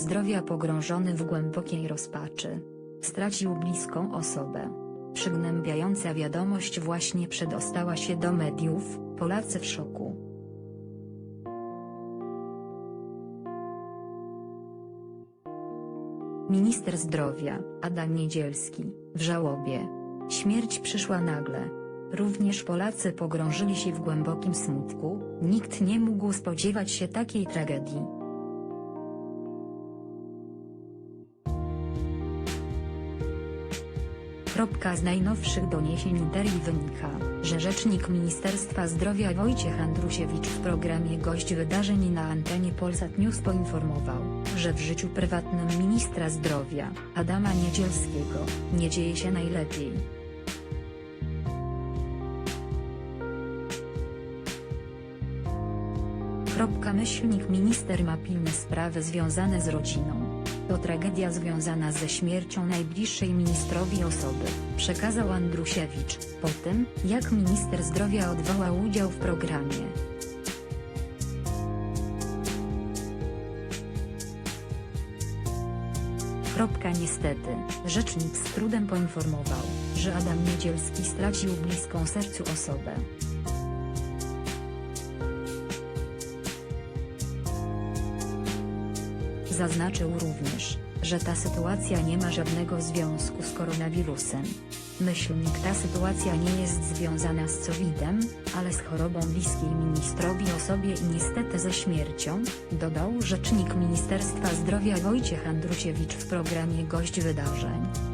Zdrowia pogrążony w głębokiej rozpaczy. Stracił bliską osobę. Przygnębiająca wiadomość właśnie przedostała się do mediów, Polacy w szoku. Minister zdrowia, Adam Niedzielski, w żałobie. Śmierć przyszła nagle. Również Polacy pogrążyli się w głębokim smutku, nikt nie mógł spodziewać się takiej tragedii. Z najnowszych doniesień Interi wynika, że rzecznik Ministerstwa Zdrowia Wojciech Andrusiewicz w programie Gość Wydarzeń na antenie Polsat News poinformował, że w życiu prywatnym ministra zdrowia, Adama Niedzielskiego, nie dzieje się najlepiej. Myślnik minister ma pilne sprawy związane z rodziną. To tragedia związana ze śmiercią najbliższej ministrowi osoby, przekazał Andrusiewicz, po tym, jak minister zdrowia odwołał udział w programie. Niestety, rzecznik z trudem poinformował, że Adam Niedzielski stracił bliską sercu osobę. Zaznaczył również, że ta sytuacja nie ma żadnego związku z koronawirusem. Myślnik ta sytuacja nie jest związana z COVID-em, ale z chorobą bliskiej ministrowi osobie i niestety ze śmiercią, dodał rzecznik Ministerstwa Zdrowia Wojciech Andrusiewicz w programie Gość Wydarzeń.